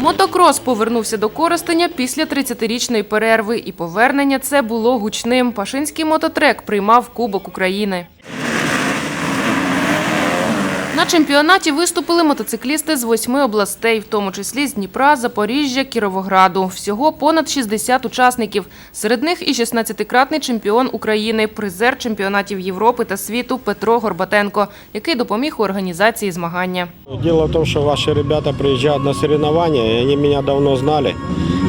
Мотокрос повернувся до Коростеня після 30-річної перерви, і повернення це було гучним. Пашинський мототрек приймав Кубок України. На чемпіонаті виступили мотоциклісти з восьми областей, в тому числі з Дніпра, Запоріжжя, Кіровограду. Всього понад 60 учасників. Серед них і 16-кратний чемпіон України, призер чемпіонатів Європи та світу Петро Горбатенко, який допоміг у організації змагання. Дело в том, что ваши ребята приезжают на соревнования, и они меня давно знали.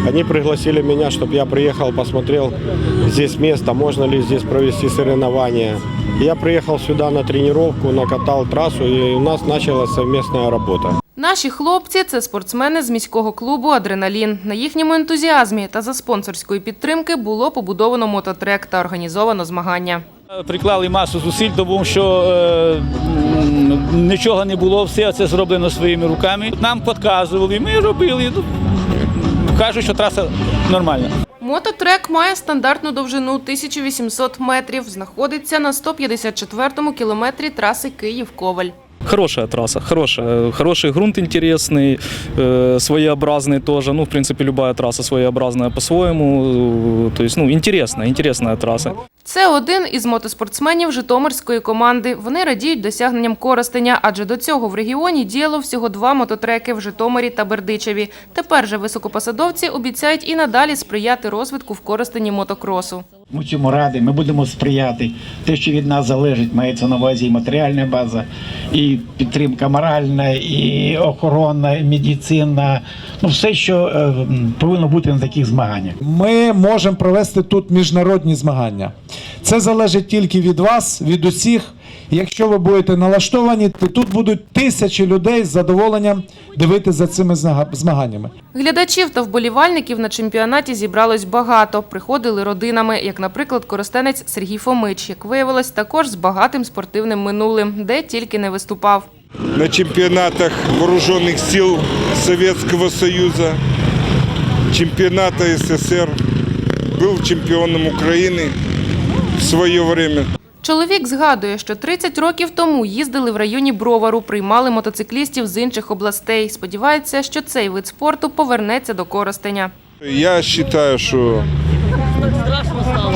Они пригласили меня, чтобы я приехал, посмотрел здесь место, можно ли здесь провести соревнования. Я приехал сюда на тренировку, накатал трассу, и у нас началась совместная работа. Наші хлопці це спортсмени з міського клубу Адреналін. На їхньому ентузіазмі та за спонсорської підтримки було побудовано мототрек та організовано змагання. Приклали масу зусиль, тому що е, нічого не було, все це зроблено своїми руками. Нам підказували, ми робили. Ну, кажуть, що траса нормальна. Мототрек має стандартну довжину 1800 метрів. Знаходиться на 154-му кілометрі траси Київ-Коваль. Хорошая трасса, хорошая. Хороший грунт интересный, э, своеобразный тоже. Ну, в принципе, любая трасса своеобразная по-своему. Э, То есть, ну, интересная, интересная трасса. Це один із мотоспортсменів Житомирської команди. Вони радіють досягненням Коростеня, адже до цього в регіоні діяло всього два мототреки в Житомирі та Бердичеві. Тепер же високопосадовці обіцяють і надалі сприяти розвитку в Коростені мотокросу. Ми цьому раді, ми будемо сприяти. Те, що від нас залежить, мається на увазі і матеріальна база, і підтримка моральна, і охоронна, і медицина. Ну, все, що е, повинно бути на таких змаганнях. Ми можемо провести тут міжнародні змагання. Це залежить тільки від вас, від усіх. Якщо ви будете налаштовані, то тут будуть тисячі людей з задоволенням дивитися за цими знага- змаганнями. Глядачів та вболівальників на чемпіонаті зібралось багато. Приходили родинами, як, наприклад, коростенець Сергій Фомич, як виявилось, також з багатим спортивним минулим, де тільки не виступав. на чемпионатах вооруженных сил Советского Союза, чемпионата СССР, был чемпионом Украины в свое время. Чоловік згадує, що 30 років тому їздили в районі Бровару, приймали мотоциклістів з інших областей. Сподівається, що цей вид спорту повернеться до Коростеня. Я считаю, что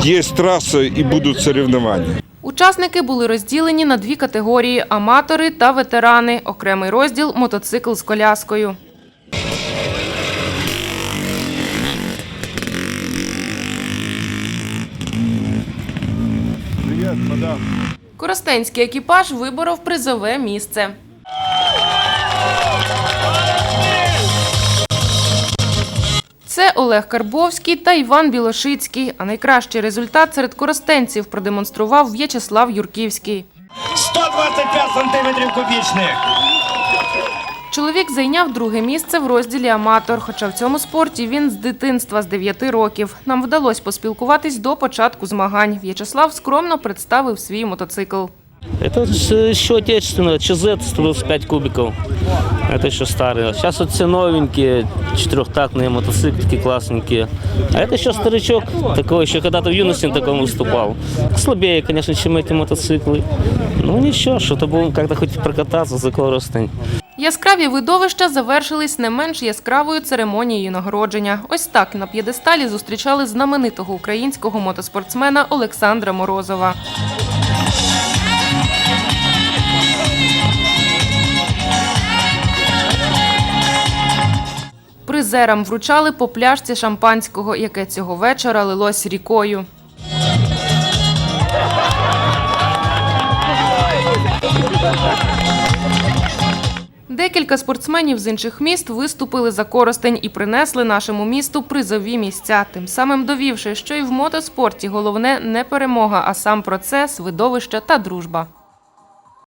есть трасса и будут соревнования. Учасники були розділені на дві категорії – аматори та ветерани. Окремий розділ – мотоцикл з коляскою. Коростенський екіпаж виборов призове місце. Це Олег Карбовський та Іван Білошицький. А найкращий результат серед коростенців продемонстрував В'ячеслав Юрківський. 125 сантиметрів кубічних. Чоловік зайняв друге місце в розділі аматор, хоча в цьому спорті він з дитинства з 9 років. Нам вдалося поспілкуватись до початку змагань. В'ячеслав скромно представив свій мотоцикл. Это ж еще отечественное, ЧЗ 125 кубиков. Это еще старые. Сейчас вот все новенькие, четырехтактные мотоциклики классненькие. А это еще старичок, такой еще когда-то в юности на таком выступал. Слабее, конечно, чем эти мотоциклы. Ну ничего, что-то будем как-то хоть прокататься за коростень. Яскраві видовища завершились не менш яскравою церемонією нагородження. Ось так на п'єдесталі зустрічали знаменитого українського мотоспортсмена Олександра Морозова. Призерам вручали по пляшці шампанського, яке цього вечора лилось рікою. Декілька спортсменів з інших міст виступили за Коростень і принесли нашому місту призові місця, тим самим довівши, що і в мотоспорті головне не перемога, а сам процес, видовище та дружба.